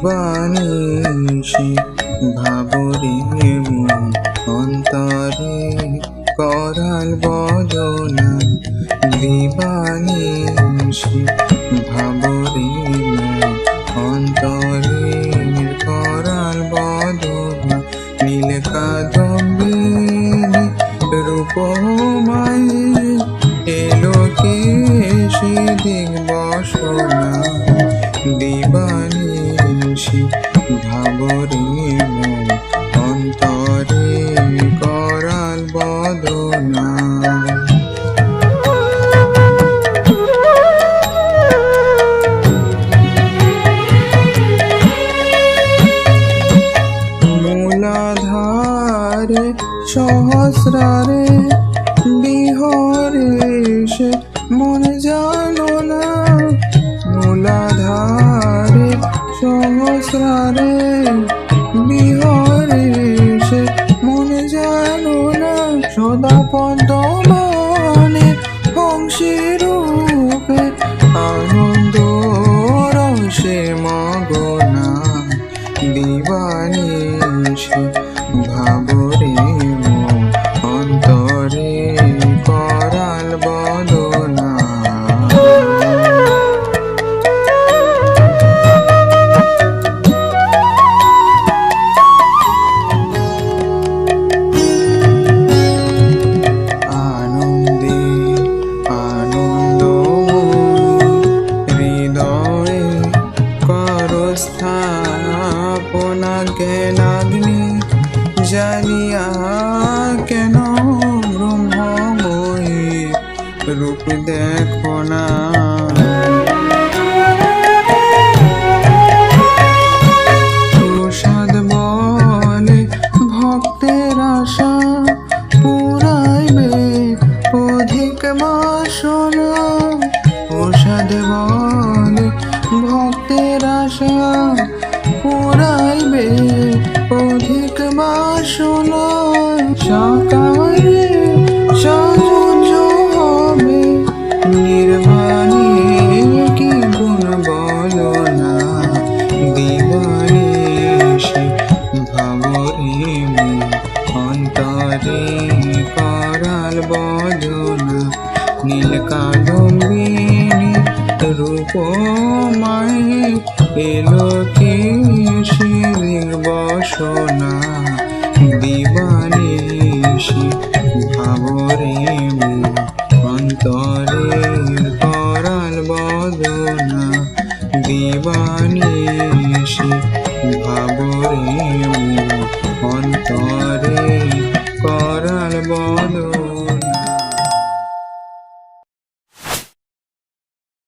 দিবানিশি ভাবরে অন্তরে করাল বদনা দিবানিশি ভাবরে অন্তরে করাল বদনা নীল কাদম্বিনী রূপমাই সহস্রারে বিহরে সে মন জানো না। মূলাধারে সহস্রারে বিহরে সে মন জানো না। সদা পদ্মমানে হংসী রূপে আনন্দ রসে মগনা জানিয়া কেন ব্রহ্মময়ী রূপ দেখো না? ভক্তের আশা অধিক ভক্তের আশা পুরাইবে করাল বদনা, নীল কাদম্বিনী রূপ মায়ে এলো কে শিরির বসনা, দিবানিশি ভাবরে অন্তরে করাল বদনা, দিবানিশি ভাবরে অন্তরে